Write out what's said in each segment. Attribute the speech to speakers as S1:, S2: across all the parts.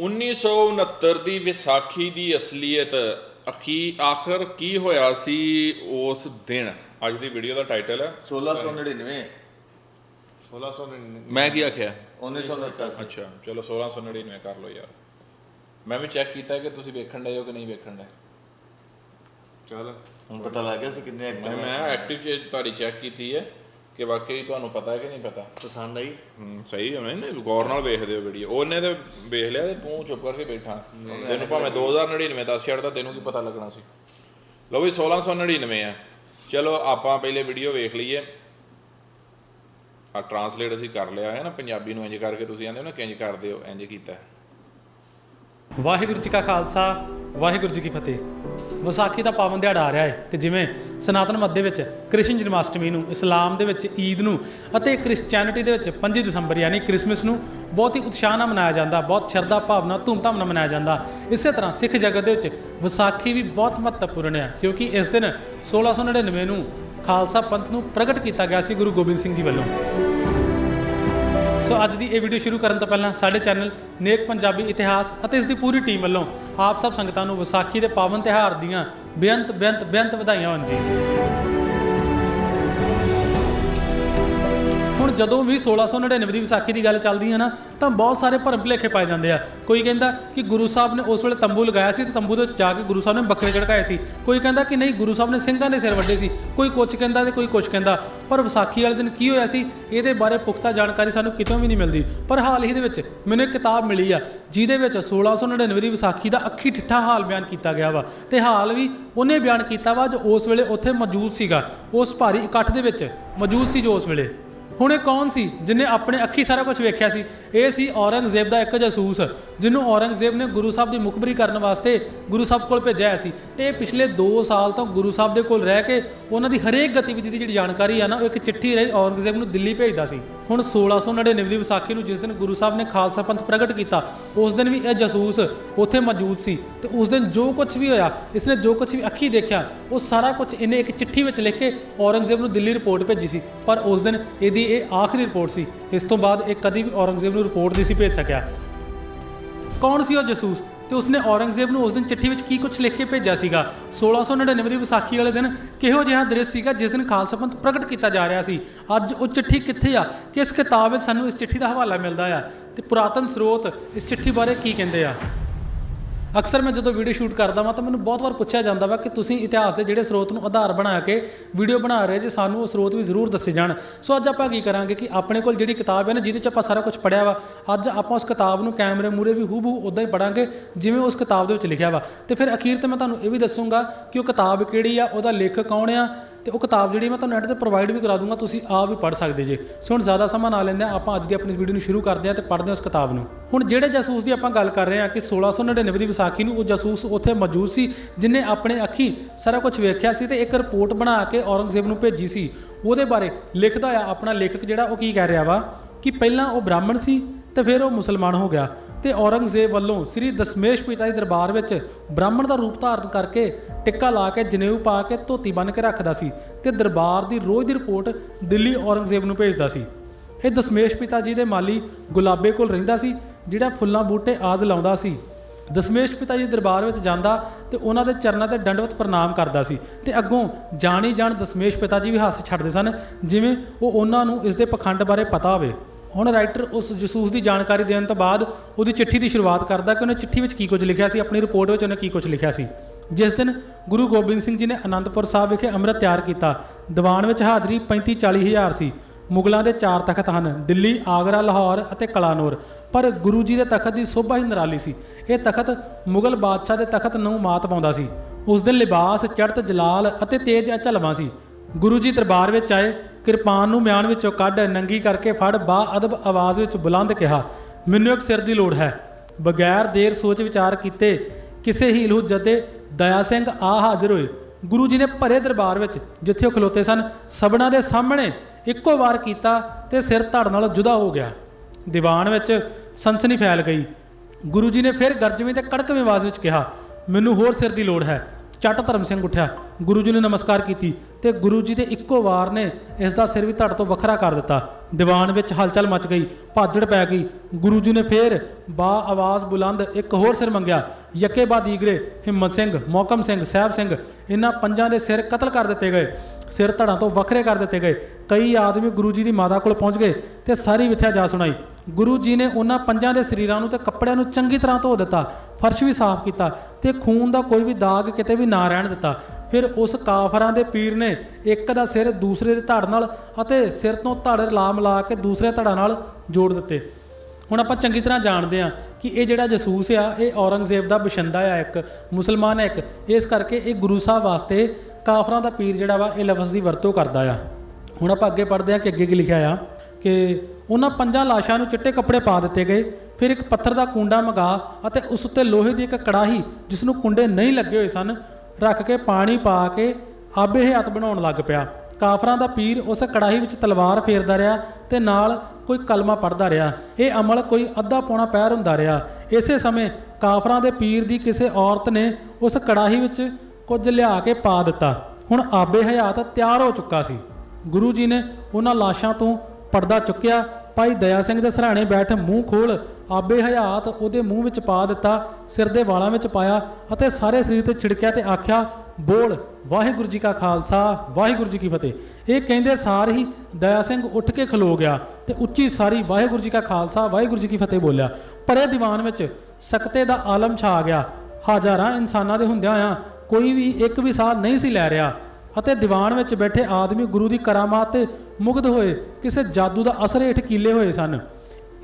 S1: 1969 ਦੀ ਵਿਸਾਖੀ ਦੀ ਅਸਲੀਅਤ ਅਖੀ ਆਖਰ ਕੀ ਹੋਇਆ ਸੀ ਉਸ ਦਿਨ? ਅੱਜ ਦੀ ਵੀਡੀਓ ਦਾ ਟਾਈਟਲ ਹੈ।
S2: 1699
S3: 1699
S1: ਮੈਂ ਕੀ ਆਖਿਆ?
S2: 1989
S1: ਅੱਛਾ ਚਲੋ 1699 ਕਰ ਲਓ ਯਾਰ। ਮੈਂ ਵੀ ਚੈੱਕ ਕੀਤਾ ਕਿ ਤੁਸੀਂ ਵੇਖਣ ਡਏ ਹੋ ਕਿ ਨਹੀਂ ਵੇਖਣ ਡਏ।
S3: ਚੱਲ।
S2: ਹੁਣ ਪਤਾ ਲੱਗ ਗਿਆ ਸੀ ਕਿੰਨੇ
S1: ਮੈਂ
S2: ਐਕਟਰ
S1: ਮੈਂ ਐਕਟਿਵ ਚ ਤੁਹਾਡੀ ਚੈੱਕ ਕੀਤੀ ਹੈ। ਕਿ ਵਾਕਈ ਤੁਹਾਨੂੰ ਪਤਾ ਹੈ ਕਿ ਨਹੀਂ ਪਤਾ?
S2: ਪਸੰਦ ਆਈ?
S1: ਹੂੰ ਸਹੀ ਹੈ ਨਹੀਂ ਗੌਰ ਨਾਲ ਵੇਖਦੇ ਹੋ ਵੀਡੀਓ ਉਹਨੇ ਤੇ ਵੇਖ ਲਿਆ ਤੇ ਤੂੰ ਚੁੱਪ ਕਰਕੇ ਬੈਠਾ। ਤੈਨੂੰ ਭਾਵੇਂ 2099 ਦੱਸ ਛੱਡਦਾ ਤੈਨੂੰ ਕੀ ਪਤਾ ਲੱਗਣਾ ਸੀ? ਲਓ ਵੀ 1699 ਆ। ਚਲੋ ਆਪਾਂ ਪਹਿਲੇ ਵੀਡੀਓ ਵੇਖ ਲਈਏ। ਆ ਟਰਾਂਸਲੇਟ ਅਸੀਂ ਕਰ ਲਿਆ ਹੈ ਨਾ ਪੰਜਾਬੀ ਨੂੰ ਇੰਜ ਕਰਕੇ ਤੁਸੀਂ ਆਂਦੇ ਹੋ ਨਾ ਕਿੰਜ ਕਰਦੇ ਹੋ ਇੰਜ ਕੀਤਾ।
S4: ਵਾਹਿਗੁਰੂ ਜੀ ਕਾ ਖਾਲਸਾ ਵਾਹਿਗੁਰੂ ਜੀ ਕੀ ਫਤਿਹ। ਵਿਸਾਖੀ ਦਾ ਪਾਵਨ ਦਿਹਾੜਾ ਆ ਰਿਹਾ ਹੈ ਤੇ ਜਿਵੇਂ ਸਨਾਤਨ ਮਤ ਦੇ ਵਿੱਚ ਕ੍ਰਿਸ਼ਨ ਜਨਮਾਸ਼ਟਮੀ ਨੂੰ, ਇਸਲਾਮ ਦੇ ਵਿੱਚ ਈਦ ਨੂੰ ਅਤੇ ਕ੍ਰਿਸਚੀਅਨਿਟੀ ਦੇ ਵਿੱਚ 5 ਦਸੰਬਰ ਯਾਨੀ ਕ੍ਰਿਸਮਸ ਨੂੰ ਬਹੁਤ ਹੀ ਉਤਸ਼ਾਹ ਨਾਲ ਮਨਾਇਆ ਜਾਂਦਾ, ਬਹੁਤ ਸ਼ਰਧਾ ਭਾਵਨਾ ਧੂਮਧਾਮ ਨਾਲ ਮਨਾਇਆ ਜਾਂਦਾ। ਇਸੇ ਤਰ੍ਹਾਂ ਸਿੱਖ ਜਗਤ ਦੇ ਵਿੱਚ ਵਿਸਾਖੀ ਵੀ ਬਹੁਤ ਮਹੱਤਵਪੂਰਨ ਹੈ ਕਿਉਂਕਿ ਇਸ ਦਿਨ 1699 ਨੂੰ ਖਾਲਸਾ ਪੰਥ ਨੂੰ ਪ੍ਰਗਟ ਕੀਤਾ ਗਿਆ ਸੀ ਗੁਰੂ ਗੋਬਿੰਦ ਸਿੰਘ ਜੀ ਵੱਲੋਂ। ਸੋ ਅੱਜ ਦੀ ਇਹ ਵੀਡੀਓ ਸ਼ੁਰੂ ਕਰਨ ਤੋਂ ਪਹਿਲਾਂ ਸਾਡੇ ਚੈਨਲ ਨੇਕ ਪੰਜਾਬੀ ਇਤਿਹਾਸ ਅਤੇ ਇਸ ਦੀ ਪੂਰੀ ਟੀਮ ਵੱਲੋਂ ਆਪ ਸਭ ਸੰਗਤਾਂ ਨੂੰ ਵਿਸਾਖੀ ਦੇ ਪਾਵਨ ਤਿਉਹਾਰ ਦੀਆਂ ਬੇਅੰਤ ਬੇਅੰਤ ਬੇਅੰਤ ਵਧਾਈਆਂ ਹੋਣ ਜੀ। ਜਦੋਂ ਵੀ 1699 ਦੀ ਵਿਸਾਖੀ ਦੀ ਗੱਲ ਚੱਲਦੀ ਹੈ ਨਾ, ਤਾਂ ਬਹੁਤ ਸਾਰੇ ਭਰਮ ਭੁਲੇਖੇ ਪਾਏ ਜਾਂਦੇ ਆ। ਕੋਈ ਕਹਿੰਦਾ ਕਿ ਗੁਰੂ ਸਾਹਿਬ ਨੇ ਉਸ ਵੇਲੇ ਤੰਬੂ ਲਗਾਇਆ ਸੀ ਤੇ ਤੰਬੂ ਦੇ ਵਿੱਚ ਜਾ ਕੇ ਗੁਰੂ ਸਾਹਿਬ ਨੇ ਬੱਕਰੇ ਚੜਕਾਏ ਸੀ। ਕੋਈ ਕਹਿੰਦਾ ਕਿ ਨਹੀਂ, ਗੁਰੂ ਸਾਹਿਬ ਨੇ ਸਿੰਘਾਂ ਦੇ ਸਿਰ ਵੱਡੇ ਸੀ। ਕੋਈ ਕੁਛ ਕਹਿੰਦਾ ਤੇ ਕੋਈ ਕੁਛ ਕਹਿੰਦਾ। ਪਰ ਵਿਸਾਖੀ ਵਾਲੇ ਦਿਨ ਕੀ ਹੋਇਆ ਸੀ? ਇਹਦੇ ਬਾਰੇ ਪੁਖਤਾ ਜਾਣਕਾਰੀ ਸਾਨੂੰ ਕਿਤੋਂ ਵੀ ਨਹੀਂ ਮਿਲਦੀ। ਪਰ ਹਾਲ ਹੀ ਦੇ ਵਿੱਚ ਮੈਨੂੰ ਇੱਕ ਕਿਤਾਬ ਮਿਲੀ ਆ, ਜਿਹਦੇ ਵਿੱਚ 1699 ਦੀ ਵਿਸਾਖੀ ਦਾ ਅੱਖੀ ਠਿੱਠਾ ਹਾਲ ਬਿਆਨ ਕੀਤਾ ਗਿਆ ਵਾ। ਤੇ ਹਾਲ ਵੀ ਉਹਨੇ ਬਿਆਨ ਕੀਤਾ ਵਾ ਜੋ ਉਸ ਵੇਲੇ ਉੱਥੇ ਮੌਜੂਦ ਸੀਗਾ। ਉਸ ਭਾਰੀ ਇਕੱਠ ਦੇ ਵਿੱਚ ਮੌਜੂਦ ਸੀ ਜੋ ਉਸ ਵੇਲੇ। ਹੁਣ ਇਹ ਕੌਣ ਸੀ ਜਿਨੇ ਆਪਣੇ ਅੱਖੀ ਸਾਰਾ ਕੁਝ ਵੇਖਿਆ ਸੀ? ਇਹ ਸੀ ਔਰੰਗਜ਼ੇਬ ਦਾ ਇੱਕ ਜਾਸੂਸ, ਜਿਹਨੂੰ ਔਰੰਗਜ਼ੇਬ ਨੇ ਗੁਰੂ ਸਾਹਿਬ ਦੀ ਮੁਖਬਰੀ ਕਰਨ ਵਾਸਤੇ ਗੁਰੂ ਸਾਹਿਬ ਕੋਲ ਭੇਜਿਆ ਸੀ। ਤੇ ਇਹ ਪਿਛਲੇ 2 ਸਾਲ ਤੋਂ ਗੁਰੂ ਸਾਹਿਬ ਦੇ ਕੋਲ ਰਹਿ ਕੇ ਉਹਨਾਂ ਦੀ ਹਰੇਕ ਗਤੀਵਿਧੀ ਦੀ ਜਿਹੜੀ ਜਾਣਕਾਰੀ ਆ ਨਾ, ਉਹ ਇੱਕ ਚਿੱਠੀ ਰਹੀ ਔਰੰਗਜ਼ੇਬ ਨੂੰ ਦਿੱਲੀ ਭੇਜਦਾ ਸੀ। ਹੁਣ 1699 ਦੀ ਵਿਸਾਖੀ ਨੂੰ ਜਿਸ ਦਿਨ ਗੁਰੂ ਸਾਹਿਬ ਨੇ ਖਾਲਸਾ ਪੰਥ ਪ੍ਰਗਟ ਕੀਤਾ, ਉਸ ਦਿਨ ਵੀ ਇਹ ਜਾਸੂਸ ਉੱਥੇ ਮੌਜੂਦ ਸੀ। ਤੇ ਉਸ ਦਿਨ ਜੋ ਕੁਝ ਵੀ ਹੋਇਆ, ਇਸਨੇ ਜੋ ਕੁਝ ਵੀ ਅੱਖੀ ਦੇਖਿਆ, ਉਹ ਸਾਰਾ ਕੁਝ ਇਹਨੇ ਇੱਕ ਚਿੱਠੀ ਵਿੱਚ ਲਿਖ ਕੇ ਔਰੰਗਜ਼ੇਬ ਨੂੰ ਦਿੱਲੀ ਰਿਪੋਰਟ ਭੇਜੀ ਸੀ। ਪਰ ਉਸ ਦਿਨ ਇਹਦੀ ਇਹ ਆਖਰੀ ਰਿਪੋਰਟ ਸੀ। ਇਸ ਤੋਂ ਬਾਅਦ ਇਹ ਕਦੀ ਵੀ ਔਰੰਗਜ਼ੇਬ ਨੂੰ ਰਿਪੋਰਟ ਨਹੀਂ ਸੀ ਭੇਜ ਸਕਿਆ। ਕੌਣ ਸੀ ਉਹ ਜਾਸੂਸ? ਤੇ ਉਸਨੇ ਔਰੰਗਜ਼ੇਬ ਨੂੰ ਉਸ ਦਿਨ ਚਿੱਠੀ ਵਿੱਚ ਕੀ ਕੁਝ ਲਿਖ ਕੇ ਭੇਜਿਆ ਸੀਗਾ? 1699 ਦੀ ਵਿਸਾਖੀ ਵਾਲੇ ਦਿਨ ਕਿਹੋ ਜਿਹਾ ਦ੍ਰਿਸ਼ ਸੀਗਾ ਜਿਸ ਦਿਨ ਖਾਲਸਾ ਪੰਥ ਪ੍ਰਗਟ ਕੀਤਾ ਜਾ ਰਿਹਾ ਸੀ? ਅੱਜ ਉਹ ਚਿੱਠੀ ਕਿੱਥੇ ਆ? ਕਿਸ ਕਿਤਾਬ ਵਿੱਚ ਸਾਨੂੰ ਇਸ ਚਿੱਠੀ ਦਾ ਹਵਾਲਾ ਮਿਲਦਾ ਆ? ਤੇ ਪੁਰਾਤਨ ਸਰੋਤ ਇਸ ਚਿੱਠੀ ਬਾਰੇ ਕੀ ਕਹਿੰਦੇ ਆ? ਅਕਸਰ ਮੈਂ ਜਦੋਂ ਵੀਡੀਓ ਸ਼ੂਟ ਕਰਦਾ ਵਾਂ ਤਾਂ ਮੈਨੂੰ ਬਹੁਤ ਵਾਰ ਪੁੱਛਿਆ ਜਾਂਦਾ ਵਾ ਕਿ ਤੁਸੀਂ ਇਤਿਹਾਸ ਦੇ ਜਿਹੜੇ ਸਰੋਤ ਨੂੰ ਆਧਾਰ ਬਣਾ ਕੇ ਵੀਡੀਓ ਬਣਾ ਰਹੇ ਜੇ ਸਾਨੂੰ ਉਹ ਸਰੋਤ ਵੀ ਜ਼ਰੂਰ ਦੱਸੇ ਜਾਣ। ਸੋ ਅੱਜ ਆਪਾਂ ਕੀ ਕਰਾਂਗੇ ਕਿ ਆਪਣੇ ਕੋਲ ਜਿਹੜੀ ਕਿਤਾਬ ਹੈ ਨਾ, ਜਿਹਦੇ 'ਚ ਆਪਾਂ ਸਾਰਾ ਕੁਝ ਪੜਿਆ ਵਾ, ਅੱਜ ਆਪਾਂ ਉਸ ਕਿਤਾਬ ਨੂੰ ਕੈਮਰੇ ਮੂਰੇ ਵੀ ਹੂਬਹੂ ਉਦਾਂ ਹੀ ਪੜਾਂਗੇ ਜਿਵੇਂ ਉਸ ਕਿਤਾਬ ਦੇ ਵਿੱਚ ਲਿਖਿਆ ਵਾ। ਤੇ ਫਿਰ ਅਖੀਰ ਤੇ ਮੈਂ ਤੁਹਾਨੂੰ ਇਹ ਵੀ ਦੱਸੂੰਗਾ ਕਿ ਉਹ ਕਿਤਾਬ ਕਿਹੜੀ ਆ, ਉਹਦਾ ਲੇਖਕ ਕੌਣ ਆ ਤੇ ਉਹ ਕਿਤਾਬ ਜਿਹੜੀ ਮੈਂ ਤੁਹਾਨੂੰ ਨੈਟ ਤੇ ਪ੍ਰੋਵਾਈਡ ਵੀ ਕਰਾ ਦੂੰਗਾ ਤੁਸੀਂ ਆਪ ਵੀ ਪੜ੍ਹ ਸਕਦੇ ਜੇ। ਸੋ ਹੁਣ ਜ਼ਿਆਦਾ ਸਮਾਂ ਨਾ ਲੈਂਦੇ ਹਾਂ, ਆਪਾਂ ਅੱਜ ਦੀ ਆਪਣੀ ਵੀਡੀਓ ਨੂੰ ਸ਼ੁਰੂ ਕਰਦੇ ਹਾਂ ਤੇ ਪੜ੍ਹਦੇ ਹਾਂ ਉਸ ਕਿਤਾਬ ਨੂੰ। ਹੁਣ ਜਿਹੜੇ ਜਾਸੂਸ ਦੀ ਆਪਾਂ ਗੱਲ ਕਰ ਰਹੇ ਹਾਂ ਕਿ 1699 ਦੀ ਵਿਸਾਖੀ ਨੂੰ ਉਹ ਜਾਸੂਸ ਉੱਥੇ ਮੌਜੂਦ ਸੀ ਜਿਨੇ ਆਪਣੇ ਅੱਖੀ ਸਾਰਾ ਕੁਝ ਵੇਖਿਆ ਸੀ ਤੇ ਇੱਕ ਰਿਪੋਰਟ ਬਣਾ ਕੇ ਔਰੰਗਜ਼ੇਬ ਨੂੰ ਭੇਜੀ ਸੀ। ਉਹਦੇ ਬਾਰੇ ਲਿਖਦਾ ਆ ਆਪਣਾ ਲੇਖਕ ਜਿਹੜਾ ਉਹ ਕੀ ਕਹਿ ਰਿਹਾ ਵਾ ਕਿ ਪਹਿਲਾਂ ਉਹ ਬ੍ਰਾਹਮਣ ਸੀ ਤੇ ਫਿਰ ਉਹ ਮੁਸਲਮਾਨ ਹੋ ਗਿਆ। ਤੇ ਔਰੰਗਜ਼ੇਬ ਵੱਲੋਂ ਸ੍ਰੀ ਦਸ਼ਮੇਸ਼ ਪਿਤਾ ਦੇ ਦਰਬਾਰ ਵਿੱਚ ਬ੍ਰਾਹਮਣ ਦਾ ਰੂਪ ਧਾਰਨ ਕਰਕੇ ਟਿੱਕਾ ਲਾ ਕੇ ਜਨੇਊ ਪਾ ਕੇ ਧੋਤੀ ਬੰਨ੍ਹ ਕੇ ਰੱਖਦਾ ਸੀ ਤੇ ਦਰਬਾਰ ਦੀ ਰੋਜ਼ ਦੀ ਰਿਪੋਰਟ ਦਿੱਲੀ ਔਰੰਗਜ਼ੇਬ ਨੂੰ ਭੇਜਦਾ ਸੀ। ਇਹ ਦਸ਼ਮੇਸ਼ ਪਿਤਾ ਜੀ ਦੇ ਮਾਲੀ ਗੁਲਾਬੇ ਕੋਲ ਰਹਿੰਦਾ ਸੀ, ਜਿਹੜਾ ਫੁੱਲਾਂ ਬੂਟੇ ਆਦ ਲਾਉਂਦਾ ਸੀ। ਦਸ਼ਮੇਸ਼ ਪਿਤਾ ਜੀ ਦਰਬਾਰ ਵਿੱਚ ਜਾਂਦਾ ਤੇ ਉਹਨਾਂ ਦੇ ਚਰਨਾਂ ਤੇ ਦੰਡਵਤ ਪ੍ਰਣਾਮ ਕਰਦਾ ਸੀ ਤੇ ਅੱਗੋਂ ਜਾਣੀ ਜਾਣ ਦਸ਼ਮੇਸ਼ ਪਿਤਾ ਜੀ ਵੀ ਹੱਸ ਛੱਡਦੇ ਸਨ, ਜਿਵੇਂ ਉਹ ਉਹਨਾਂ ਨੂੰ ਇਸ ਦੇ ਪਖੰਡ ਬਾਰੇ ਪਤਾ ਹੋਵੇ। ਹੁਣ ਰਾਈਟਰ ਉਸ ਜਸੂਸ ਦੀ ਜਾਣਕਾਰੀ ਦੇਣ ਤੋਂ ਬਾਅਦ ਉਹਦੀ ਚਿੱਠੀ ਦੀ ਸ਼ੁਰੂਆਤ ਕਰਦਾ ਕਿ ਉਹਨੇ ਚਿੱਠੀ ਵਿੱਚ ਕੀ ਕੁਝ ਲਿਖਿਆ ਸੀ, ਆਪਣੀ ਰਿਪੋਰਟ ਵਿੱਚ ਉਹਨੇ ਕੀ ਕੁਝ ਲਿਖਿਆ ਸੀ। ਜਿਸ ਦਿਨ ਗੁਰੂ ਗੋਬਿੰਦ ਸਿੰਘ ਜੀ ਨੇ ਅਨੰਦਪੁਰ ਸਾਹਿਬ ਵਿਖੇ ਅੰਮ੍ਰਿਤ ਤਿਆਰ ਕੀਤਾ, ਦੀਵਾਨ ਵਿੱਚ ਹਾਜ਼ਰੀ 35 40 ਹਜ਼ਾਰ ਸੀ। ਮੁਗਲਾਂ ਦੇ ਚਾਰ ਤਖਤ ਹਨ, ਦਿੱਲੀ, ਆਗਰਾ, ਲਾਹੌਰ ਅਤੇ ਕਲਾਨੌਰ। ਪਰ ਗੁਰੂ ਜੀ ਦੇ ਤਖਤ ਦੀ ਸੋਭਾ ਹੀ ਨਿਰਾਲੀ ਸੀ। ਇਹ ਤਖਤ ਮੁਗਲ ਬਾਦਸ਼ਾਹ ਦੇ ਤਖਤ ਨੂੰ ਮਾਤ ਪਾਉਂਦਾ ਸੀ। ਉਸ ਦਿਨ ਲਿਬਾਸ, ਚੜ੍ਹਤ ਜਲਾਲ ਅਤੇ ਤੇਜ ਝਲਵਾ ਸੀ। ਗੁਰੂ ਜੀ ਦਰਬਾਰ ਵਿੱਚ ਆਏ। ਕਿਰਪਾਨ ਨੂੰ ਮਿਆਨ ਵਿੱਚੋਂ ਕੱਢ, ਨੰਗੀ ਕਰਕੇ ਫੜ ਬਾ ਅਦਬ ਆਵਾਜ਼ ਵਿੱਚ ਬੁਲੰਦ ਕਿਹਾ, ਮੈਨੂੰ ਇੱਕ ਸਿਰ ਦੀ ਲੋੜ ਹੈ। ਬਗੈਰ ਦੇਰ ਸੋਚ ਵਿਚਾਰ ਕੀਤੇ, ਕਿਸੇ ਹੀ ਲੂ ਦਇਆ ਸਿੰਘ ਆ ਹਾਜ਼ਰ ਹੋਏ। ਗੁਰੂ ਜੀ ਨੇ ਭਰੇ ਦਰਬਾਰ ਵਿੱਚ, ਜਿੱਥੇ ਉਹ ਖਲੋਤੇ ਸਨ, ਸਭਨਾਂ ਦੇ ਸਾਹਮਣੇ ਇੱਕੋ ਵਾਰ ਕੀਤਾ ਤੇ ਸਿਰ ਧੜ ਨਾਲ ਜੁਦਾ ਹੋ ਗਿਆ। ਦੀਵਾਨ ਵਿੱਚ ਸਨਸਨੀ ਫੈਲ ਗਈ। ਗੁਰੂ ਜੀ ਨੇ ਫਿਰ ਗਰਜਵੀਂ ਤੇ ਕੜਕਵੀਂ ਆਵਾਜ਼ ਵਿੱਚ ਕਿਹਾ, ਮੈਨੂੰ ਹੋਰ ਸਿਰ ਦੀ ਲੋੜ ਹੈ। ਚੱਟ ਧਰਮ ਸਿੰਘ ਉੱਠਿਆ। ਗੁਰੂ ਜੀ ਨੂੰ ਨਮਸਕਾਰ ਕੀਤੀ ਤੇ ਗੁਰੂ ਜੀ ਦੇ ਇੱਕੋ ਵਾਰ ਨੇ ਇਸ ਦਾ ਸਿਰ ਵੀ ਧੜ ਤੋਂ ਵੱਖਰਾ ਕਰ ਦਿੱਤਾ। ਦੀਵਾਨ ਵਿੱਚ ਹਲਚਲ ਮਚ ਗਈ, ਭਾਜੜ ਪੈ ਗਈ। ਗੁਰੂ ਜੀ ਨੇ ਫੇਰ ਬਾ ਆਵਾਜ਼ ਬੁਲੰਦ ਇੱਕ ਹੋਰ ਸਿਰ ਮੰਗਿਆ। ਯੱਕੇ ਬਾ ਹਿੰਮਤ ਸਿੰਘ, ਮੌਕਮ ਸਿੰਘ ਸਾਹਿਬ ਸਿੰਘ ਇਹਨਾਂ ਪੰਜਾਂ ਦੇ ਸਿਰ ਕਤਲ ਕਰ ਦਿੱਤੇ ਗਏ। ਸਿਰ ਧੜਾਂ ਤੋਂ ਵੱਖਰੇ ਕਰ ਦਿੱਤੇ ਗਏ। ਕਈ ਆਦਮੀ ਗੁਰੂ ਜੀ ਦੀ ਮਾਤਾ ਕੋਲ ਪਹੁੰਚ ਗਏ ਤੇ ਸਾਰੀ ਵਿਥਿਆ ਜਾ ਸੁਣਾਈ। ਗੁਰੂ ਜੀ ਨੇ ਉਹਨਾਂ ਪੰਜਾਂ ਦੇ ਸਰੀਰਾਂ ਨੂੰ ਤੇ ਕੱਪੜਿਆਂ ਨੂੰ ਚੰਗੀ ਤਰ੍ਹਾਂ ਧੋ ਦਿੱਤਾ, ਫਰਸ਼ ਵੀ ਸਾਫ਼ ਕੀਤਾ ਤੇ ਖੂਨ ਦਾ ਕੋਈ ਵੀ ਦਾਗ ਕਿਤੇ ਵੀ ਨਾ ਰਹਿਣ ਦਿੱਤਾ। ਫਿਰ ਉਸ ਕਾਫਰਾਂ ਦੇ ਪੀਰ ਨੇ ਇੱਕ ਦਾ ਸਿਰ ਦੂਸਰੇ ਦੇ ਧੜ ਨਾਲ ਅਤੇ ਸਿਰ ਤੋਂ ਧੜ ਲਾ ਮਿਲਾ ਕੇ ਦੂਸਰੇ ਧੜਾਂ ਨਾਲ ਜੋੜ ਦਿੱਤੇ। ਹੁਣ ਆਪਾਂ ਚੰਗੀ ਤਰ੍ਹਾਂ ਜਾਣਦੇ ਹਾਂ ਕਿ ਇਹ ਜਿਹੜਾ ਜਸੂਸ ਆ, ਇਹ ਔਰੰਗਜ਼ੇਬ ਦਾ ਬਸ਼ੰਦਾ ਆ ਇੱਕ, ਮੁਸਲਮਾਨ ਆ ਇੱਕ। ਇਸ ਕਰਕੇ ਇਹ ਗੁਰੂ ਸਾਹਿਬ ਵਾਸਤੇ ਕਾਫਰਾਂ ਦਾ ਪੀਰ ਜਿਹੜਾ ਵਾ, ਇਹ ਲਫ਼ਜ਼ ਦੀ ਵਰਤੋਂ ਕਰਦਾ ਆ। ਹੁਣ ਆਪਾਂ ਅੱਗੇ ਪੜ੍ਹਦੇ ਹਾਂ ਕਿ ਅੱਗੇ ਕੀ ਲਿਖਿਆ ਆ ਕਿ ਉਹਨਾਂ ਪੰਜਾਂ ਲਾਸ਼ਾਂ ਨੂੰ ਚਿੱਟੇ ਕੱਪੜੇ ਪਾ ਦਿੱਤੇ ਗਏ, ਫਿਰ ਇੱਕ ਪੱਥਰ ਦਾ ਕੁੰਡਾ ਮਗਾ ਅਤੇ ਉਸ ਉੱਤੇ ਲੋਹੇ ਦੀ ਇੱਕ ਕੜਾਹੀ ਜਿਸ ਨੂੰ ਕੁੰਡੇ ਨਹੀਂ ਲੱਗੇ ਹੋਏ ਸਨ, ਰੱਖ ਕੇ ਪਾਣੀ ਪਾ ਕੇ ਆਬੇ ਹਯਾਤ ਬਣਾਉਣ ਲੱਗ ਪਿਆ। ਕਾਫਰਾਂ ਦਾ ਪੀਰ ਉਸ ਕੜਾਹੀ ਵਿੱਚ ਤਲਵਾਰ ਫੇਰਦਾ ਰਿਹਾ ਤੇ ਨਾਲ ਕੋਈ ਕਲਮਾ ਪੜਦਾ ਰਿਹਾ। ਇਹ ਅਮਲ ਕੋਈ ਅੱਧਾ ਪੌਣਾ ਪੈਰ ਹੁੰਦਾ ਰਿਹਾ। ਇਸੇ ਸਮੇਂ ਕਾਫਰਾਂ ਦੇ ਪੀਰ ਦੀ ਕਿਸੇ ਔਰਤ ਨੇ ਉਸ ਕੜਾਹੀ ਵਿੱਚ ਕੁਝ ਲਿਆ ਕੇ ਪਾ ਦਿੱਤਾ। ਹੁਣ ਆਬੇ ਹਯਾਤ ਤਿਆਰ ਹੋ ਚੁੱਕਾ ਸੀ। ਗੁਰੂ ਜੀ ਨੇ ਉਹਨਾਂ ਲਾਸ਼ਾਂ ਤੋਂ ਪਰਦਾ ਚੁੱਕਿਆ। ਭਾਈ ਦਇਆ ਸਿੰਘ ਦੇ ਸਰਾਣੇ ਬੈਠ ਮੂੰਹ ਖੋਲ ਆਬੇ ਹਯਾਤ ਉਹਦੇ ਮੂੰਹ ਵਿੱਚ ਪਾ ਦਿੱਤਾ, ਸਿਰ ਦੇ ਵਾਲਾਂ ਵਿੱਚ ਪਾਇਆ ਅਤੇ ਸਾਰੇ ਸਰੀਰ ਤੇ ਛਿੜਕਿਆ ਤੇ ਆਖਿਆ, ਬੋਲ। ਵਾਹਿਗੁਰੂ ਜੀ ਕਾ ਖਾਲਸਾ, ਵਾਹਿਗੁਰੂ ਜੀ ਕੀ ਫਤਿਹ। ਇਹ ਕਹਿੰਦੇ ਸਾਰ ਹੀ ਦਇਆ ਸਿੰਘ ਉੱਠ ਕੇ ਖਲੋ ਗਿਆ ਤੇ ਉੱਚੀ ਸਾਰੀ ਵਾਹਿਗੁਰੂ ਜੀ ਕਾ ਖਾਲਸਾ, ਵਾਹਿਗੁਰੂ ਜੀ ਕੀ ਫਤਿਹ ਬੋਲਿਆ। ਪਰੇ ਦੀਵਾਨ ਵਿੱਚ ਸਕਤੇ ਦਾ ਆਲਮ ਛਾ ਗਿਆ। ਹਜ਼ਾਰਾਂ ਇਨਸਾਨਾਂ ਦੇ ਹੁੰਦਿਆਂ ਆ ਕੋਈ ਵੀ ਇੱਕ ਵੀ ਸਾਹ ਨਹੀਂ ਸੀ ਲੈ ਰਿਹਾ ਅਤੇ ਦੀਵਾਨ ਵਿੱਚ ਬੈਠੇ ਆਦਮੀ ਗੁਰੂ ਦੀ ਕਰਾਮਾਤ ਤੇ ਮੁਗਧ ਹੋਏ, ਕਿਸੇ ਜਾਦੂ ਦਾ ਅਸਰ ਹੇਠ ਕੀਲੇ ਹੋਏ ਸਨ।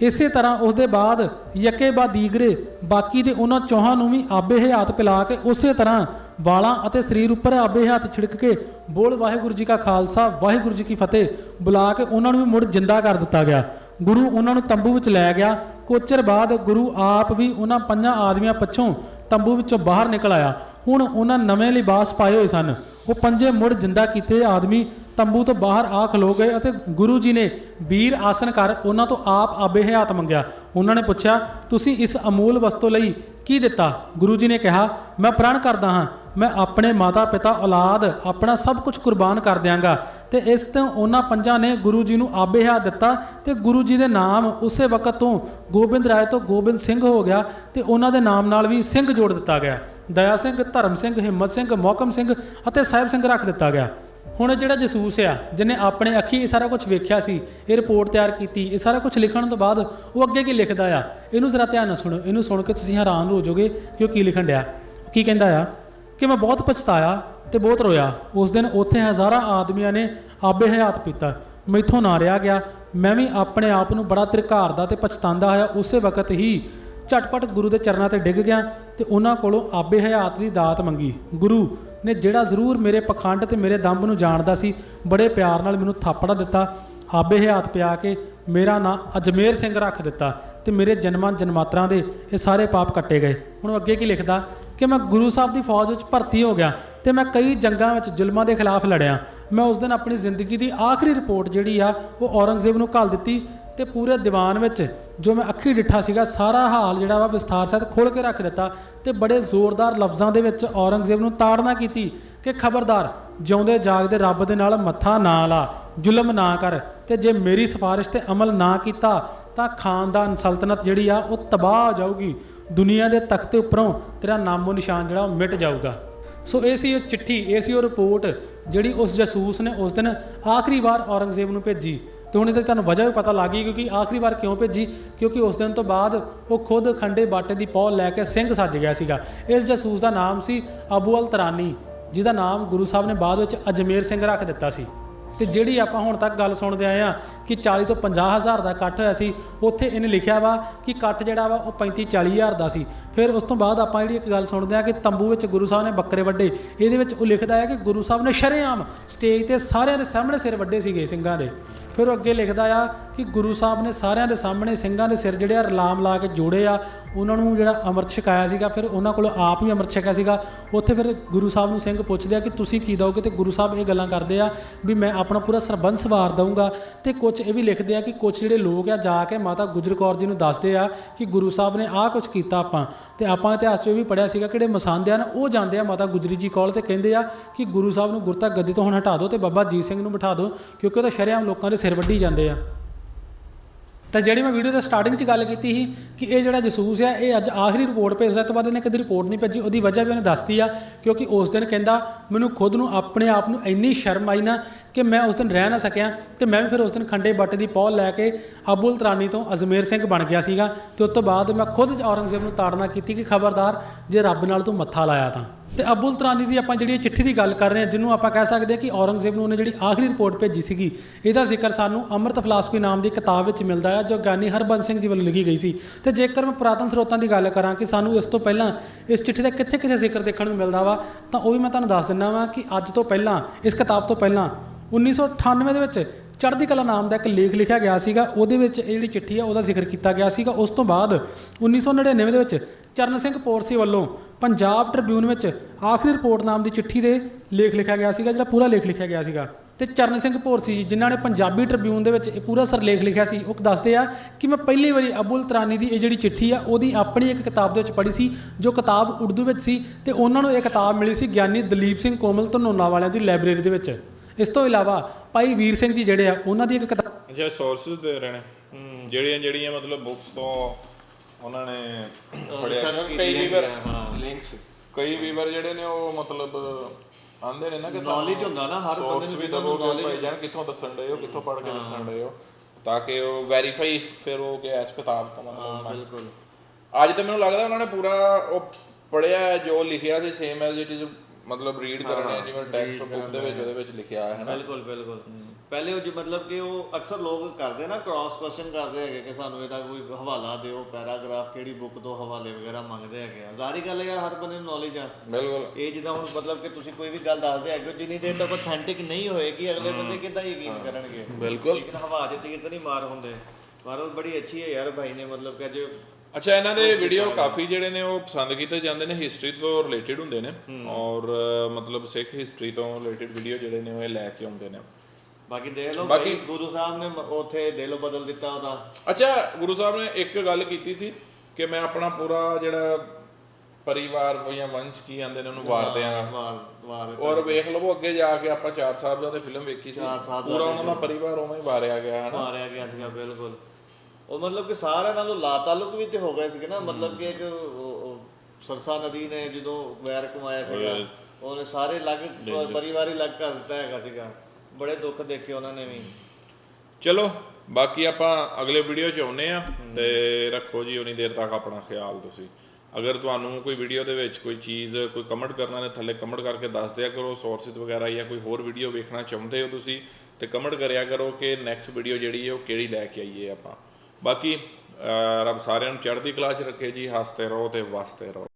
S4: ਇਸੇ ਤਰ੍ਹਾਂ ਉਸ ਦੇ ਬਾਅਦ ਯਕੇ ਬਾ ਦੀਗਰੇ ਬਾਕੀ ਦੇ ਉਹਨਾਂ ਚੌਹਾਂ ਨੂੰ ਵੀ ਆਬੇ ਹਯਾਤ ਪਿਲਾ ਕੇ ਉਸੇ ਤਰ੍ਹਾਂ ਵਾਲਾਂ ਅਤੇ ਸਰੀਰ ਉੱਪਰ ਆਬੇ ਹੱਥ ਛਿੜਕ ਕੇ ਬੋਲ ਵਾਹਿਗੁਰੂ ਜੀ ਕਾ ਖਾਲਸਾ, ਵਾਹਿਗੁਰੂ ਜੀ ਕੀ ਫਤਿਹ, ਬੁਲਾ ਕੇ ਉਹਨਾਂ ਨੂੰ ਵੀ ਮੁੜ ਜਿੰਦਾ ਕਰ ਦਿੱਤਾ ਗਿਆ। ਗੁਰੂ ਉਹਨਾਂ ਨੂੰ ਤੰਬੂ ਵਿੱਚ ਲੈ ਗਿਆ। ਕੁਝ ਚਿਰ ਬਾਅਦ ਗੁਰੂ ਆਪ ਵੀ ਉਹਨਾਂ ਪੰਜਾਂ ਆਦਮੀਆਂ ਪਿੱਛੋਂ ਤੰਬੂ ਵਿੱਚੋਂ ਬਾਹਰ ਨਿਕਲ ਆਇਆ। ਹੁਣ ਉਹਨਾਂ ਨਵੇਂ ਲਿਬਾਸ ਪਾਏ ਹੋਏ ਸਨ। ਉਹ ਪੰਜੇ ਮੁੜ ਜਿੰਦਾ ਕੀਤੇ ਆਦਮੀ ਤੰਬੂ ਤੋਂ ਬਾਹਰ ਆ ਖਲੋ ਗਏ ਅਤੇ ਗੁਰੂ ਜੀ ਨੇ ਵੀਰ ਆਸਨ ਕਰ ਉਹਨਾਂ ਤੋਂ ਆਪ ਆਬੇ ਹਯਾਤ ਮੰਗਿਆ। ਉਹਨਾਂ ਨੇ ਪੁੱਛਿਆ, ਤੁਸੀਂ ਇਸ ਅਮੂਲ ਵਸਤੂ ਲਈ ਕੀ ਦਿੱਤਾ? ਗੁਰੂ ਜੀ ਨੇ ਕਿਹਾ, ਮੈਂ ਪ੍ਰਣ ਕਰਦਾ ਹਾਂ। ਮੈਂ ਆਪਣੇ ਮਾਤਾ ਪਿਤਾ ਔਲਾਦ, ਆਪਣਾ ਸਭ ਕੁਝ ਕੁਰਬਾਨ ਕਰ ਦਿਆਂਗਾ। ਤੇ ਇਸ ਤੋਂ ਉਹਨਾਂ ਪੰਜਾਂ ਨੇ ਗੁਰੂ ਜੀ ਨੂੰ ਆਬੇ ਹਯਾਤ ਦਿੱਤਾ ਤੇ ਗੁਰੂ ਜੀ ਦੇ ਨਾਮ ਉਸੇ ਵਕਤ ਤੋਂ ਗੋਬਿੰਦ ਰਾਏ ਤੋਂ ਗੋਬਿੰਦ ਸਿੰਘ ਹੋ ਗਿਆ ਤੇ ਉਹਨਾਂ ਦੇ ਨਾਮ ਨਾਲ ਵੀ ਸਿੰਘ ਜੋੜ ਦਿੱਤਾ ਗਿਆ। ਦਇਆ ਸਿੰਘ, ਧਰਮ ਸਿੰਘ, ਹਿੰਮਤ ਸਿੰਘ, ਮੌਕਮ ਸਿੰਘ ਅਤੇ ਸਾਹਿਬ ਸਿੰਘ ਰੱਖ ਦਿੱਤਾ ਗਿਆ। ਹੁਣ ਇਹ ਜਿਹੜਾ ਜਸੂਸ ਆ, ਜਿਹਨੇ ਆਪਣੇ ਅੱਖੀ ਇਹ ਸਾਰਾ ਕੁਝ ਵੇਖਿਆ ਸੀ, ਇਹ ਰਿਪੋਰਟ ਤਿਆਰ ਕੀਤੀ, ਇਹ ਸਾਰਾ ਕੁਝ ਲਿਖਣ ਤੋਂ ਬਾਅਦ ਉਹ ਅੱਗੇ ਕੀ ਲਿਖਦਾ ਆ? ਇਹਨੂੰ ਜ਼ਰਾ ਧਿਆਨ ਨਾਲ ਸੁਣੋ, ਇਹਨੂੰ ਸੁਣ ਕੇ ਤੁਸੀਂ ਹੈਰਾਨ ਹੋ ਜਾਓਗੇ ਕਿ ਉਹ ਕੀ ਲਿਖਣ ਡਿਆ। ਕੀ ਕਹਿੰਦਾ ਆ? ਕਿ ਮੈਂ ਬਹੁਤ ਪਛਤਾਇਆ ਤੇ ਬਹੁਤ ਰੋਇਆ। ਉਸ ਦਿਨ ਉੱਥੇ ਹਜ਼ਾਰਾਂ ਆਦਮੀਆਂ ਨੇ ਆਬੇ ਹਯਾਤ ਪੀਤਾ। ਮੈਥੋਂ ਨਾ ਰਿਹਾ ਗਿਆ। ਮੈਂ ਵੀ ਆਪਣੇ ਆਪ ਨੂੰ ਬੜਾ ਧਿਰਕਾਰਦਾ ਤੇ ਪਛਤਾਉਂਦਾ ਹੋਇਆ। ਉਸੇ ਵਕਤ ਹੀ ਝਟਪਟ ਗੁਰੂ ਦੇ ਚਰਨਾਂ ਤੇ ਡਿੱਗ ਗਿਆ ਤੇ ਉਹਨਾਂ ਕੋਲੋਂ ਆਬੇ ਹਯਾਤ ਦੀ ਦਾਤ ਮੰਗੀ। ਗੁਰੂ ਨੇ ਜਿਹੜਾ ਜ਼ਰੂਰ ਮੇਰੇ ਪਖੰਡ ਤੇ ਮੇਰੇ ਦੰਭ ਨੂੰ ਜਾਣਦਾ ਸੀ, ਬੜੇ ਪਿਆਰ ਨਾਲ ਮੈਨੂੰ ਥਾਪੜਾ ਦਿੱਤਾ। ਆਬੇ ਹਯਾਤ ਪਿਆ ਕੇ ਮੇਰਾ ਨਾਂ ਅਜਮੇਰ ਸਿੰਘ ਰੱਖ ਦਿੱਤਾ ਤੇ ਮੇਰੇ ਜਨਮਾਂ ਜਨਮਾਤਰਾਂ ਦੇ ਇਹ ਸਾਰੇ ਪਾਪ ਕੱਟੇ ਗਏ। ਹੁਣ ਅੱਗੇ ਕੀ ਲਿਖਦਾ? ਕਿ ਮੈਂ ਗੁਰੂ ਸਾਹਿਬ ਦੀ ਫੌਜ ਵਿੱਚ ਭਰਤੀ ਹੋ ਗਿਆ ਤੇ ਮੈਂ ਕਈ ਜੰਗਾਂ ਵਿੱਚ ਜ਼ੁਲਮਾਂ ਦੇ ਖਿਲਾਫ ਲੜਿਆ। ਮੈਂ ਉਸ ਦਿਨ ਆਪਣੀ ਜ਼ਿੰਦਗੀ ਦੀ ਆਖਰੀ ਰਿਪੋਰਟ ਜਿਹੜੀ ਆ, ਉਹ ਔਰੰਗਜ਼ੇਬ ਨੂੰ ਘੱਲ ਦਿੱਤੀ ਤੇ ਪੂਰੇ ਦੀਵਾਨ ਵਿੱਚ ਜੋ ਮੈਂ ਅੱਖੀ ਡਿੱਠਾ ਸੀਗਾ, ਸਾਰਾ ਹਾਲ ਜਿਹੜਾ ਵਾ ਵਿਸਥਾਰ ਸਹਿਤ ਖੋਲ ਕੇ ਰੱਖ ਦਿੱਤਾ ਤੇ ਬੜੇ ਜ਼ੋਰਦਾਰ ਲਫ਼ਜ਼ਾਂ ਦੇ ਵਿੱਚ ਔਰੰਗਜ਼ੇਬ ਨੂੰ ਤਾੜਨਾ ਕੀਤੀ ਕਿ ਖਬਰਦਾਰ, ਜਿਉਂਦੇ ਜਾਗਦੇ ਰੱਬ ਦੇ ਨਾਲ ਮੱਥਾ ਨਾ ਲਾ, ਜ਼ੁਲਮ ਨਾ ਕਰ ਤੇ ਜੇ ਮੇਰੀ ਸਿਫਾਰਿਸ਼ ਤੇ ਅਮਲ ਨਾ ਕੀਤਾ ਤਾਂ ਖਾਨਦਾਨ ਸਲਤਨਤ ਜਿਹੜੀ ਆ, ਉਹ ਤਬਾਹ ਹੋ ਜਾਊਗੀ। ਦੁਨੀਆ ਦੇ ਤਖਤੇ ਉੱਪਰੋਂ ਤੇਰਾ ਨਾਮੋ ਨਿਸ਼ਾਨ ਜਿਹੜਾ ਉਹ ਮਿਟ ਜਾਊਗਾ। ਸੋ ਇਹ ਸੀ ਉਹ ਚਿੱਠੀ, ਇਹ ਸੀ ਉਹ ਰਿਪੋਰਟ ਜਿਹੜੀ ਉਸ ਜਸੂਸ ਨੇ ਉਸ ਦਿਨ ਆਖਰੀ ਵਾਰ ਔਰੰਗਜ਼ੇਬ ਨੂੰ ਭੇਜੀ। ਤੇ ਹੁਣ ਇਹਦੇ ਤੁਹਾਨੂੰ ਵਜ੍ਹਾ ਵੀ ਪਤਾ ਲੱਗ ਗਈ ਕਿਉਂਕਿ ਆਖਰੀ ਵਾਰ ਕਿਉਂ ਭੇਜੀ? ਕਿਉਂਕਿ ਉਸ ਦਿਨ ਤੋਂ ਬਾਅਦ ਉਹ ਖੁਦ ਖੰਡੇ ਬਾਟੇ ਦੀ ਪੌਲ ਲੈ ਕੇ ਸਿੰਘ ਸੱਜ ਗਿਆ ਸੀਗਾ। ਇਸ ਜਸੂਸ ਦਾ ਨਾਮ ਸੀ ਅਬੂ ਅਲ ਤਰਾਨੀ, ਜਿਹਦਾ ਨਾਮ ਗੁਰੂ ਸਾਹਿਬ ਨੇ ਬਾਅਦ ਵਿੱਚ ਅਜਮੇਰ ਸਿੰਘ ਰੱਖ ਦਿੱਤਾ ਸੀ। ਤੇ ਜਿਹੜੀ ਆਪਾਂ ਹੁਣ ਤੱਕ ਗੱਲ ਸੁਣਦੇ ਆਏ ਆ ਕਿ 40 ਤੋਂ 50 ਹਜ਼ਾਰ ਦਾ ਇਕੱਠ ਹੋਇਆ ਸੀ, ਉੱਥੇ ਇਹਨੇ ਲਿਖਿਆ ਵਾ ਕਿ ਇਕੱਠ ਜਿਹੜਾ ਵਾ ਉਹ 35 40 ਹਜ਼ਾਰ ਦਾ ਸੀ। ਫਿਰ ਉਸ ਤੋਂ ਬਾਅਦ ਆਪਾਂ ਜਿਹੜੀ ਇੱਕ ਗੱਲ ਸੁਣਦੇ ਆ ਕਿ ਤੰਬੂ ਵਿੱਚ ਗੁਰੂ ਸਾਹਿਬ ਨੇ ਬੱਕਰੇ ਵੱਡੇ, ਇਹਦੇ ਵਿੱਚ ਉਹ ਲਿਖਦਾ ਹੈ ਕਿ ਗੁਰੂ ਸਾਹਿਬ ਨੇ ਸ਼ਰੇਆਮ ਸਟੇਜ ਤੇ ਸਾਰਿਆਂ ਦੇ ਸਾਹਮਣੇ ਸਿਰ ਵੱਡੇ ਸੀਗੇ ਸਿੰਘਾਂ ਦੇ। ਫਿਰ ਉਹ ਅੱਗੇ ਲਿਖਦਾ ਆ ਕਿ ਗੁਰੂ ਸਾਹਿਬ ਨੇ ਸਾਰਿਆਂ ਦੇ ਸਾਹਮਣੇ ਸਿੰਘਾਂ ਦੇ ਸਿਰ ਜਿਹੜੇ ਆ ਰਲਾਮ ਲਾ ਕੇ ਜੋੜੇ ਆ, ਉਹਨਾਂ ਨੂੰ ਜਿਹੜਾ ਅੰਮ੍ਰਿਤ ਛਕਾਇਆ ਸੀਗਾ, ਫਿਰ ਉਹਨਾਂ ਕੋਲ ਆਪ ਵੀ ਅੰਮ੍ਰਿਤ ਛਕਿਆ ਸੀਗਾ। ਉੱਥੇ ਫਿਰ ਗੁਰੂ ਸਾਹਿਬ ਨੂੰ ਸਿੰਘ ਪੁੱਛਦੇ ਆ ਕਿ ਤੁਸੀਂ ਕੀ ਦਓਗੇ ਤੇ ਗੁਰੂ ਸਾਹਿਬ ਇਹ ਗੱਲਾਂ ਕਰਦੇ ਆ ਵੀ ਮੈਂ ਆਪਣਾ ਪੂਰਾ ਸਰਬੰਸ ਸਵਾਰ ਦਊਂਗਾ। ਤੇ ਕੁਝ ਇਹ ਵੀ ਲਿਖਦੇ ਆ ਕਿ ਕੁਝ ਜਿਹੜੇ ਲੋਕ ਆ ਜਾ ਕੇ ਮਾਤਾ ਗੁਜਰ ਕੌਰ ਜੀ ਨੂੰ ਦੱਸਦੇ ਆ ਕਿ ਗੁਰੂ ਸਾਹਿਬ ਨੇ ਆਹ ਕੁਝ ਕੀਤਾ ਆਪਾਂ। ਤੇ ਆਪਾਂ ਇਤਿਹਾਸ 'ਚ ਵੀ ਪੜਿਆ ਸੀਗਾ ਕਿਹੜੇ ਮਸੰਦ ਆ ਉਹ ਜਾਂਦੇ ਆ ਮਾਤਾ ਗੁਜਰੀ ਜੀ ਕੋਲ ਤੇ ਕਹਿੰਦੇ ਆ ਕਿ ਗੁਰੂ ਸਾਹਿਬ ਨੂੰ ਗੁਰਤਾ ਗੱਦੀ ਤੋਂ ਹੁਣ ਹਟਾ ਦਿਓ ਤੇ ਬਾਬਾ ਜੀਤ ਸਿੰਘ ਨੂੰ ਬਿਠਾ ਦਿਓ ਕਿਉਂਕਿ ਉਹ ਤਾਂ ਸ਼ਰੇਆਮ ਲੋਕਾਂ ਦੇ ਸਿਰ ਵੱਢੀ ਜਾਂਦੇ ਆ। ਤਾਂ ਜਿਹੜੀ ਮੈਂ ਵੀਡੀਓ ਦੇ ਸਟਾਰਟਿੰਗ 'ਚ ਗੱਲ ਕੀਤੀ ਸੀ ਕਿ ਇਹ ਜਿਹੜਾ ਜਸੂਸ ਆ, ਇਹ ਅੱਜ ਆਖਰੀ ਰਿਪੋਰਟ ਭੇਜਦਾ, ਇਸ ਤੋਂ ਬਾਅਦ ਇਹਨੇ ਕਦੀ ਰਿਪੋਰਟ ਨਹੀਂ ਭੇਜੀ, ਉਹਦੀ ਵਜ੍ਹਾ ਵੀ ਉਹਨੇ ਦੱਸਤੀ ਆ, ਕਿਉਂਕਿ ਉਸ ਦਿਨ ਕਹਿੰਦਾ, ਮੈਨੂੰ ਖੁਦ ਨੂੰ ਆਪਣੇ ਆਪ ਨੂੰ ਇੰਨੀ ਸ਼ਰਮ ਆਈ ਨਾ ਕਿ ਮੈਂ ਉਸ ਦਿਨ ਰਹਿ ਨਾ ਸਕਿਆ ਤੇ ਮੈਂ ਵੀ ਫਿਰ ਉਸ ਦਿਨ ਖੰਡੇ ਬੱਟ ਦੀ ਪੌਲ ਲੈ ਕੇ ਅਬੁਲ ਤਰਾਨੀ ਤੋਂ ਅਜਮੇਰ ਸਿੰਘ ਬਣ ਗਿਆ ਸੀਗਾ ਤੇ ਉਸ ਤੋਂ ਬਾਅਦ ਮੈਂ ਖੁਦ ਔਰੰਗਜ਼ੇਬ ਨੂੰ ਤਾੜਨਾ ਕੀਤੀ ਕਿ ਖਬਰਦਾਰ, ਜੇ ਰੱਬ ਨਾਲ ਤੂੰ ਮੱਥਾ ਲਾਇਆ ਤਾਂ। ਤੇ ਅਬੁਲ ਤਰਾਨੀ ਦੀ ਆਪਾਂ ਜਿਹੜੀ ਚਿੱਠੀ ਦੀ ਗੱਲ ਕਰ ਰਹੇ ਹਾਂ, ਜਿਹਨੂੰ ਆਪਾਂ ਕਹਿ ਸਕਦੇ ਹਾਂ ਕਿ ਔਰੰਗਜ਼ੇਬ ਨੂੰ ਉਹਨੇ ਜਿਹੜੀ ਆਖਰੀ ਰਿਪੋਰਟ ਭੇਜੀ ਸੀਗੀ, ਇਹਦਾ ਜ਼ਿਕਰ ਸਾਨੂੰ ਅੰਮ੍ਰਿਤ ਫਲਸਫੀ ਨਾਮ ਦੀ ਕਿਤਾਬ ਵਿੱਚ ਮਿਲਦਾ ਹੈ ਜੋ ਗਿਆਨੀ ਹਰਬੰਸ ਸਿੰਘ ਜੀ ਵੱਲੋਂ ਲਿਖੀ ਗਈ ਸੀ। ਤੇ ਜੇਕਰ ਮੈਂ ਪੁਰਾਤਨ ਸਰੋਤਾਂ ਦੀ ਗੱਲ ਕਰਾਂ ਕਿ ਸਾਨੂੰ ਇਸ ਤੋਂ ਪਹਿਲਾਂ ਇਸ ਚਿੱਠੀ ਦਾ ਕਿੱਥੇ ਕਿੱਥੇ ਜ਼ਿਕਰ ਦੇਖਣ ਨੂੰ ਮਿਲਦਾ ਵਾ, ਤਾਂ ਉਹ ਵੀ ਮੈਂ ਤੁਹਾਨੂੰ ਦੱਸ ਦਿੰਦਾ ਵਾਂ ਕਿ ਅੱਜ ਤੋਂ ਪਹਿਲਾਂ, ਇਸ ਕਿਤਾਬ ਤੋਂ ਪਹਿਲਾਂ 1998 ਦੇ ਵਿੱਚ ਚੜ੍ਹਦੀ ਕਲਾ ਨਾਮ ਦਾ ਇੱਕ ਲੇਖ ਲਿਖਿਆ ਗਿਆ ਸੀਗਾ, ਉਹਦੇ ਵਿੱਚ ਇਹ ਜਿਹੜੀ ਚਿੱਠੀ ਆ, ਉਹਦਾ ਜ਼ਿਕਰ ਕੀਤਾ ਗਿਆ ਸੀਗਾ। ਉਸ ਤੋਂ ਬਾਅਦ 1999 ਦੇ ਵਿੱਚ ਚਰਨ ਸਿੰਘ ਪੋਰਸੀ ਵੱਲੋਂ ਪੰਜਾਬ ਟ੍ਰਿਬਿਊਨ ਵਿੱਚ ਆਖਰੀ ਰਿਪੋਰਟ ਨਾਮ ਦੀ ਚਿੱਠੀ ਦੇ ਲੇਖ ਲਿਖਿਆ ਗਿਆ ਸੀਗਾ, ਜਿਹੜਾ ਪੂਰਾ ਲੇਖ ਲਿਖਿਆ ਗਿਆ ਸੀਗਾ। ਤੇ ਚਰਨ ਸਿੰਘ ਭੋਰਸੀ ਜੀ, ਜਿਨ੍ਹਾਂ ਨੇ ਪੰਜਾਬੀ ਟ੍ਰਿਬਿਊਨ ਦੇ ਵਿੱਚ ਇਹ ਪੂਰਾ ਸਰਲੇਖ ਲਿਖਿਆ ਸੀ, ਉਹ ਦੱਸਦੇ ਆ ਕਿ ਮੈਂ ਪਹਿਲੀ ਵਾਰੀ ਅਬੁਲ ਤਰਾਨੀ ਦੀ ਇਹ ਜਿਹੜੀ ਚਿੱਠੀ ਆ, ਉਹਦੀ ਆਪਣੀ ਇੱਕ ਕਿਤਾਬ ਦੇ ਵਿੱਚ ਪੜ੍ਹੀ ਸੀ, ਜੋ ਕਿਤਾਬ ਉਰਦੂ ਵਿੱਚ ਸੀ ਤੇ ਉਹਨਾਂ ਨੂੰ ਇਹ ਕਿਤਾਬ ਮਿਲੀ ਸੀ ਗਿਆਨੀ ਦਲੀਪ ਸਿੰਘ ਕੋਮਲ ਧਨੋਨਾ ਵਾਲਿਆਂ ਦੀ ਲਾਇਬ੍ਰੇਰੀ ਦੇ ਵਿੱਚ। ਇਸ ਤੋਂ ਇਲਾਵਾ ਭਾਈ ਵੀਰ ਸਿੰਘ ਜੀ ਜਿਹੜੇ ਆ ਉਹਨਾਂ ਦੀ ਇੱਕ ਕਿਤਾਬ
S1: ਅੱਛਾ ਸੋਰਸਸ ਦੇ ਰਹੇ ਨੇ ਜਿਹੜੀਆਂ ਜਿਹੜੀਆਂ ਮਤਲਬ ਬੁੱਕਸ ਤੋਂ ਉਹਨਾਂ ਨੇ ਪੜਿਆ
S3: research
S1: ਕਈ
S3: ਹੈ, ਹਾਂ।
S2: ਲਿੰਕਸ
S1: ਕਈ ਵੀਵਰ ਜਿਹੜੇ ਨੇ ਉਹ ਮਤਲਬ ਆਂਦੇ ਨੇ ਨਾ ਕਿ
S3: Knowledge ਹੁੰਦਾ ਨਾ, ਹਰ ਬੰਦੇ ਨੂੰ
S1: ਵੀ ਦਵੋ
S3: knowledge
S1: ਭਾਈ ਜਾਨ ਕਿੱਥੋਂ ਦੱਸਣ ਡਏ ਹੋ ਕਿੱਥੋਂ ਪੜ੍ਹ ਕੇ ਦੱਸਣ ਡਏ ਹੋ ਤਾਂ ਕਿ ਉਹ ਵੈਰੀਫਾਈ ਫਿਰ ਉਹ ਕਿ ਇਸ ਕਿਤਾਬ ਤੋਂ
S3: ਹਾਂ
S1: ਮਤਲਬ
S3: ਬਿਲਕੁਲ।
S1: ਅੱਜ ਤਾਂ ਮੈਨੂੰ ਲੱਗਦਾ ਉਹਨਾਂ ਨੇ ਪੂਰਾ ਉਹ ਪੜਿਆ ਜੋ ਲਿਖਿਆ ਸੀ ਸੇਮ ਐਜ਼ ਇਟ ਇਜ਼ ਮਤਲਬ ਰੀਡ ਕਰਨੇ ਜਿਵੇਂ ਟੈਕਸਟ ਬੁੱਕ ਦੇ ਵਿੱਚ ਉਹਦੇ ਵਿੱਚ ਲਿਖਿਆ ਹੈ ਨਾ।
S3: ਬਿਲਕੁਲ ਬਿਲਕੁਲ। ਪਹਿਲੇ ਉਹ ਜੀ ਮਤਲਬ ਕਿ ਉਹ ਅਕਸਰ ਲੋਕ ਕਰਦੇ ਨਾ ਕ੍ਰਾਸ ਕੁਐਸਚਨ ਕਰਦੇ ਹੈਗੇ ਕਿ ਸਾਨੂੰ ਇਹਦਾ ਕੋਈ ਹਵਾਲਾ ਦਿਓ ਪੈਰਾਗ੍ਰਾਫ ਕਿਹੜੀ ਬੁੱਕ ਤੋਂ ਹਵਾਲੇ ਵਗੈਰਾ ਮੰਗਦੇ ਹੈਗੇ ਆ। ਜ਼ਾਹਰੀ ਗੱਲ ਹੈ ਯਾਰ ਹਰ ਬੰਦੇ ਨੂੰ ਨੌਲੇਜ ਆ।
S1: ਬਿਲਕੁਲ।
S3: ਇਹ ਜਿੱਦਾਂ ਹੁਣ ਮਤਲਬ ਕਿ ਤੁਸੀਂ ਕੋਈ ਵੀ ਗੱਲ ਦੱਸਦੇ ਹੈਗੇ ਜਿੰਨੀ ਦੇਰ ਤੱਕ ਅਥੈਂਟਿਕ ਨਹੀਂ ਹੋਏਗੀ ਅਗਲੇ ਬੰਦੇ ਕਿੱਦਾਂ ਯਕੀਨ ਕਰਨਗੇ?
S1: ਬਿਲਕੁਲ।
S3: ਲੇਕਿਨ ਹਵਾ 'ਚ ਤੀਰ ਤਾਂ ਨਹੀਂ ਮਾਰ ਹੁੰਦੇ। ਪਰ ਉਹ ਬੜੀ ਅੱਛੀ ਹੈ ਯਾਰ ਭਾਈ ਨੇ ਮਤਲਬ ਕਿ ਅੱਜ
S1: ਅੱਛਾ ਇਹਨਾਂ ਦੇ ਵੀਡੀਓ ਕਾਫੀ ਜਿਹੜੇ ਨੇ ਉਹ ਪਸੰਦ ਕੀਤੇ ਜਾਂਦੇ ਨੇ ਹਿਸਟਰੀ ਤੋਂ ਰਿਲੇਟਡ ਹੁੰਦੇ ਨੇ। ਔਰ ਮਤਲਬ ਸਿੱਖ ਹਿਸਟਰੀ ਤੋਂ ਰਿਲੇਟਡ ਵੀਡੀਓ ਜਿਹੜੇ ਨੇ ਉਹ ਇਹ ਲੈ ਕੇ ਆਉਂਦੇ ਨੇ।
S3: ਬਾਕੀ ਦੇਖ ਲਓ
S1: ਬਾਕੀ-
S3: ਗੁਰੂ ਸਾਹਿਬ ਨੇ ਉੱਥੇ ਦਿਲ ਬਦਲ ਦਿੱਤਾ ਉਹਦਾ।
S1: ਅੱਛਾ ਗੁਰੂ ਸਾਹਿਬ ਨੇ ਇੱਕ ਗੱਲ ਕੀਤੀ ਸੀ ਕਿ ਮੈਂ ਆਪਣਾ ਪੂਰਾ ਜਿਹੜਾ ਪਰਿਵਾਰ ਜਾਂ ਵੰਸ਼ ਕੀ ਆਂਦੇ ਨੇ ਉਹਨੂੰ ਵਾਰ ਦਿਆਂਗਾ।
S3: ਵਾਰ ਵਾਰ
S1: ਔਰ ਵੇਖ ਲਵੋ ਅੱਗੇ ਜਾ ਕੇ ਆਪਾਂ ਚਾਰ ਸਾਹਿਬਜ਼ਾਦੇ ਫਿਲਮ ਵੇਖੀ ਸੀ। ਪੂਰਾ ਉਹਨਾਂ ਦਾ ਪਰਿਵਾਰ ਉਵੇਂ ਹੀ ਵਾਰਿਆ ਗਿਆ ਹੈ ਨਾ
S3: ਮਾਰਿਆ ਗਿਆ ਸੀਗਾ ਬਿਲਕੁਲ। ਉਹ ਮਤਲਬ ਕਿ ਸਾਰਿਆਂ ਨਾਲੋਂ ਲਾ ਤਾਲੁਕ ਵੀ ਤੇ ਹੋ ਗਏ ਸੀਗੇ ਨਾ ਮਤਲਬ ਕਿ ਇੱਕ ਸਰਸਾ ਨਦੀ ਨੇ ਜਦੋਂ ਵੈਰ ਕਮਾਇਆ ਸੀਗਾ ਉਹਨੇ ਸਾਰੇ ਲੱਗ ਪਰਿਵਾਰ ਲੱਗ ਕਰ ਦਿੱਤਾ ਹੈਗਾ ਸੀਗਾ। ਬੜੇ ਦੁੱਖ ਦੇਖੇ ਉਹਨਾਂ ਨੇ ਵੀ।
S1: ਚਲੋ ਬਾਕੀ ਆਪਾਂ ਅਗਲੇ ਵੀਡੀਓ 'ਚ ਆਉਨੇ ਆ ਤੇ ਰੱਖੋ ਜੀ ਉਨੀ ਦੇਰ ਤੱਕ ਆਪਣਾ ਖਿਆਲ ਤੁਸੀਂ। ਅਗਰ ਤੁਹਾਨੂੰ ਕੋਈ ਵੀਡੀਓ ਦੇ ਵਿੱਚ ਕੋਈ ਚੀਜ਼ ਕੋਈ ਕਮੈਂਟ ਕਰਨਾ ਨੇ ਥੱਲੇ ਕਮੈਂਟ ਕਰਕੇ ਦੱਸ ਦਿਆ ਕਰੋ ਸੋਰਸਿਸ ਵਗੈਰਾ ਜਾਂ ਕੋਈ ਹੋਰ ਵੀਡੀਓ ਵੇਖਣਾ ਚਾਹੁੰਦੇ ਹੋ ਤੁਸੀਂ ਤੇ ਕਮੈਂਟ ਕਰਿਆ ਕਰੋ ਕਿ ਨੈਕਸਟ ਵੀਡੀਓ ਜਿਹੜੀ ਹੈ ਉਹ ਕਿਹੜੀ ਲੈ ਕੇ ਆਈਏ ਆਪਾਂ। ਬਾਕੀ ਰੱਬ ਸਾਰਿਆਂ ਨੂੰ ਚੜ੍ਹਦੀ ਕਲਾ 'ਚ ਰੱਖੇ ਜੀ ਹੱਸਦੇ ਰਹੋ ਤੇ ਵਸਦੇ ਰਹੋ।